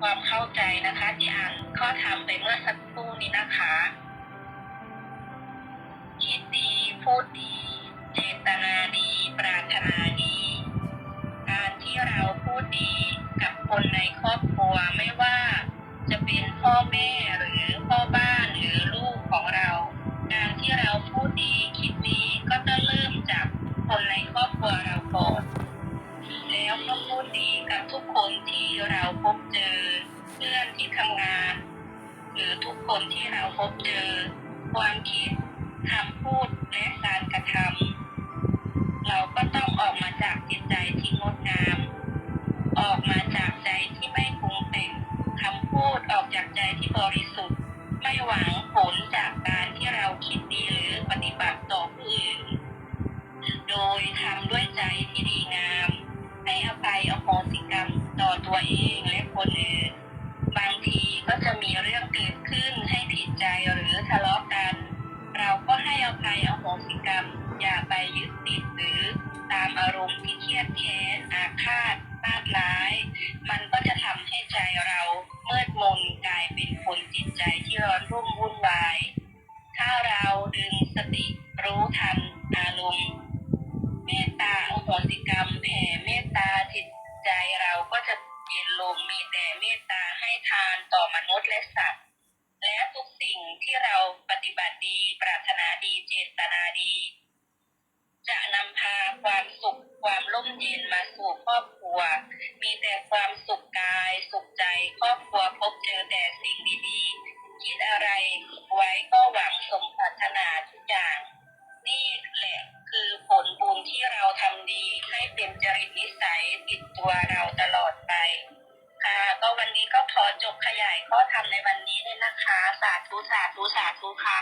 ความเข้าใจนะคะ ที่อ่านข้อธรรมไปเมื่อสักครู่นี้นะคะคิดดีพูดดี เจตนาดี ปรารถนาดี การที่เราพูดดีกับคนในครอบครัวไม่ว่าจะเป็นพ่อแม่หรือพ่อบ้านหรือลูกของเรา การที่เราพูดดีคิดดีก็จะเริ่มจากคนใน ดีกับทุกคนที่เราพบเจอเพื่อนที่ทำงาน หรือทุกคนที่เราพบเจอ ความคิดคำพูดและการกระทำเราก็ต้องออกมาจากจิตใจที่งดงาม ออกมาจากใจที่ไม่ปรุงแต่งคำพูดออกจากใจที่บริสุทธิ์ไม่หวัง อโหสิกรรมต่อตัวเองและคนอื่น บางทีก็จะมีเรื่องเกิดขึ้นให้ผิดใจหรือทะเลาะกัน เราก็ให้อภัยอโหสิกรรม อย่าไปยึดติดหรือตามอารมณ์ที่เครียดแค้นอาฆาตพาดร้าย มันก็จะทำให้ใจเราเมืดมนกลายเป็นคนจิตใจที่ร้อนรุ่มวุ่นวาย ถ้าเราดึงสติรู้ทัน แต่เมตตาให้ทานต่อมนุษย์และสัตว์ และทุกสิ่งที่เราปฏิบัติดี ปรารถนาดีเจตนาดี จะนำพาความสุขความร่มเย็นมาสู่ครอบครัว มีแต่ความสุขกาย สุขใจ ครอบครัวพบเจอแต่สิ่งดีๆ คิดอะไรไว้ก็หวัง ขยายข้อธรรมในวันนี้เลยนะคะ สาธุ สาธุ สาธุค่ะ